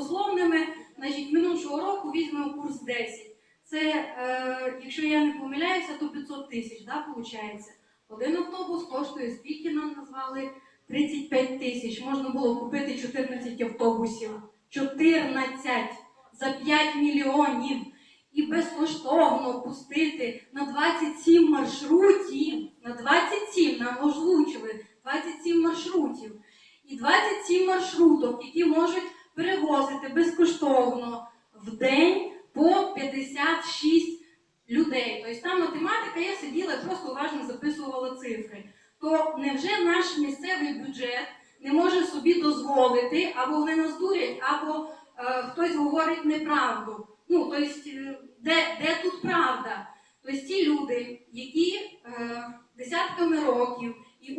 голословними. Значить, минулого року візьмемо курс 10. Це, е, якщо я не помиляюся, то 500 тисяч, да, виходить? Один автобус коштує, скільки нам назвали? 35 тисяч. Можна було купити 14 автобусів. 14 за 5 мільйонів. І безкоштовно пустити на 27 маршрутів. На 27 нам озвучили 27 маршрутів. І 27 маршруток, які можуть перевозити безкоштовно в день по 56 людей. Тобто там математика, я сиділа і просто уважно записувала цифри. То невже наш місцевий бюджет не може собі дозволити, або вони нас дурять, або е, хтось говорить неправду. Ну, тобто, е, де, де тут правда? Тобто ті люди, які е, десятками років, і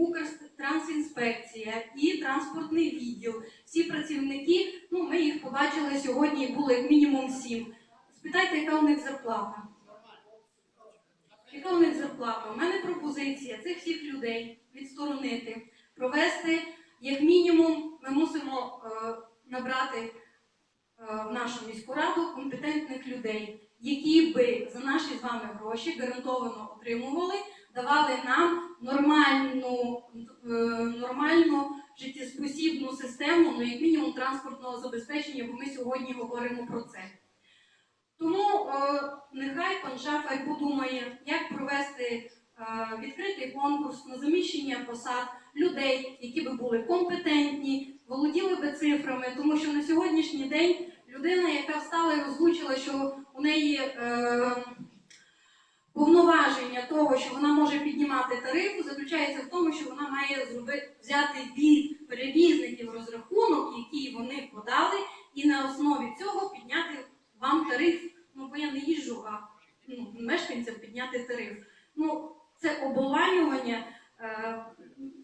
Укртрансінспекція, і транспортний відділ, всі працівники, ну ми їх побачили сьогодні, було як мінімум сім. Спитайте, яка у них зарплата? Яка у них зарплата? У мене пропозиція цих всіх людей відсторонити, провести, як мінімум, ми мусимо е, набрати е, в нашу міську раду компетентних людей, які би за наші з вами гроші гарантовано отримували, давали нам нормальну, е, нормальну життєспосібну систему, ну як мінімум транспортного забезпечення, бо ми сьогодні говоримо про це. Тому е, нехай пан Шафер подумає, як провести е, відкритий конкурс на заміщення посад людей, які би були компетентні, володіли би цифрами, тому що на сьогоднішній день людина, яка встала і озвучила, що у неї повноваження того, що вона може піднімати тарифи, заключається в тому, що вона має взяти від перевізників розрахунок, який вони подали, і на основі цього підняти вам тариф. Ну, бо я не їжджу, а ну, мешканцям підняти тариф. Ну, це оболанювання е,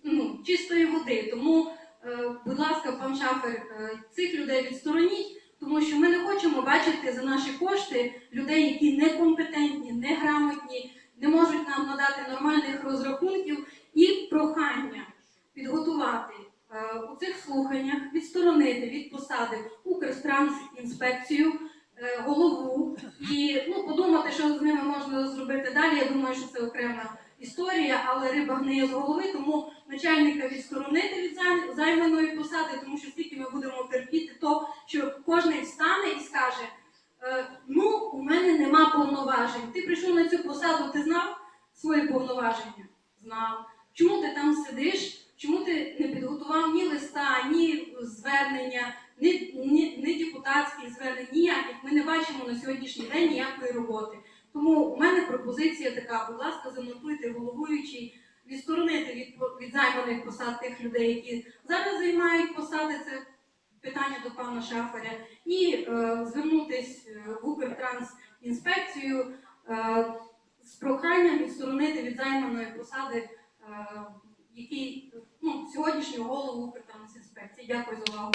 ну, чистої води. Тому, е, будь ласка, пан Шафер, е, цих людей відстороніть, тому що ми не хочемо бачити за наші кошти людей, які некомпетентні, неграмотні, не можуть нормальних розрахунків і прохання підготувати е, у цих слуханнях, відсторонити від посади Укртрансінспекцію, е, голову і ну, подумати, що з ними можна зробити далі. Я думаю, що це окрема історія, але риба гниє з голови, тому начальника відсторонити від займаної посади, тому що скільки ми будемо терпіти, то що кожен встане і скаже: е, ну, у мене нема повноважень. Ти прийшов на цю посаду, ти знав свої повноваження? Знав. Чому ти там сидиш? Чому ти не підготував ні листа, ні звернення, ні, ні, ні депутатських звернень, ніяких. Ми не бачимо на сьогоднішній день ніякої роботи. Тому у мене пропозиція така: будь ласка, занотуйте головуючий, відсторонити від, від займаних посад тих людей, які зараз займають посади. Це питання до пана Шафаря, і е, звернутись е, в Укртрансінспекцію е, з займаної посади е, який ну, сьогоднішнього голову Укртрансінспекції. Дякую за увагу.